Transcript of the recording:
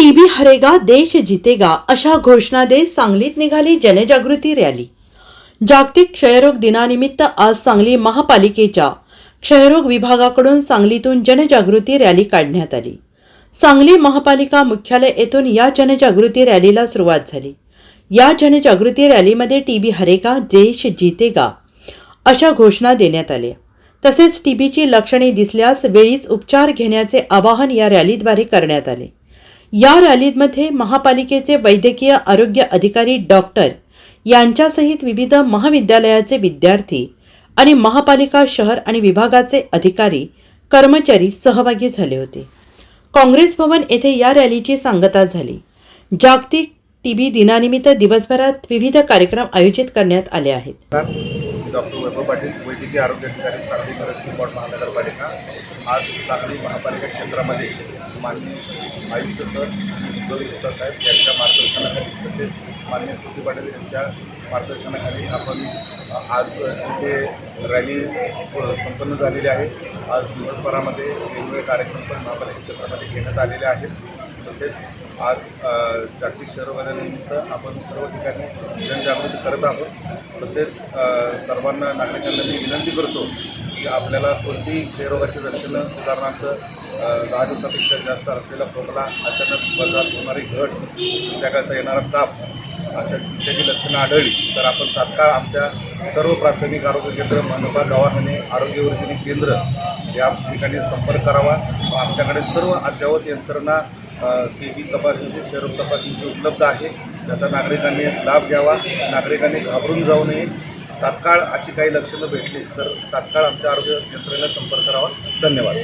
TB हरेगा देश जितेगा अशा घोषणा देत सांगलीत निघाली जनजागृती रॅली. जागतिक क्षयरोग दिनानिमित्त आज सांगली महापालिकेच्या क्षयरोग विभागाकडून सांगलीतून जनजागृती रॅली काढण्यात आली. सांगली महापालिका मुख्यालय येथून या जनजागृती रॅलीला सुरुवात झाली. या जनजागृती रॅलीमध्ये टीबी हरेगा देश जितेगा अशा घोषणा देण्यात आल्या. तसेच टीबीची लक्षणे दिसल्यास वेळीच उपचार घेण्याचे आवाहन या रॅलीद्वारे करण्यात आले. या रॅलीमध्ये महापालिकेचे वैद्यकीय आरोग्य अधिकारी डॉक्टर यांच्यासहित विविध महाविद्यालयाचे विद्यार्थी आणि महापालिका शहर आणि विभागाचे अधिकारी कर्मचारी सहभागी झाले होते. काँग्रेस भवन येथे या रॅलीची सांगता झाली. जागतिक टीबी दिनानिमित्त दिवसभरात विविध कार्यक्रम आयोजित करण्यात आले आहेत. डॉक्टर वैभव पाटील वैद्यकीय आरोग्य अधिकारी सांगली करस्टी महानगरपालिका. आज सांगली महापालिका क्षेत्रामध्ये माननीय आयुक्त सर सुधीर गुप्ता साहेब यांच्या मार्गदर्शनाखाली तसेच माननीय स्मृती पाटील यांच्या मार्गदर्शनाखाली आपण आज इथे रॅली संपन्न झालेली आहे. आज दिवसभरामध्ये वेगवेगळे कार्यक्रम पण महापालिका क्षेत्रामध्ये घेण्यात आलेले आहेत. तसेच आज जागतिक क्षयरोगानिमित्त आपण सर्व ठिकाणी जनजागृती करत आहोत. तसेच सर्वांना नागरिकांना मी विनंती करतो की आपल्याला कोणतीही क्षयरोगाची लक्षणं उदाहरणार्थ दहा दिवसापेक्षा जास्त असलेला खोकला अचानक बदलात होणारी घट संध्याकाळचा येणारा ताप अशा इत्यादी लक्षणं आढळली तर आपण तात्काळ आमच्या सर्व प्राथमिक आरोग्य केंद्र मनपा दवाखाने आरोग्य वर्धिनी केंद्र या ठिकाणी संपर्क करावा. आमच्याकडे सर्व अद्ययावत यंत्रणा टी बी तपासणीची क्षयरोग तपासणीची उपलब्ध आहे. त्याचा नागरिकांनी लाभ घ्यावा. नागरिकांनी घाबरून जाऊ नये. तात्काळ अशी काही लक्षणं भेटली तर तात्काळ आमच्या आरोग्य यंत्रणेला संपर्क करावा. धन्यवाद.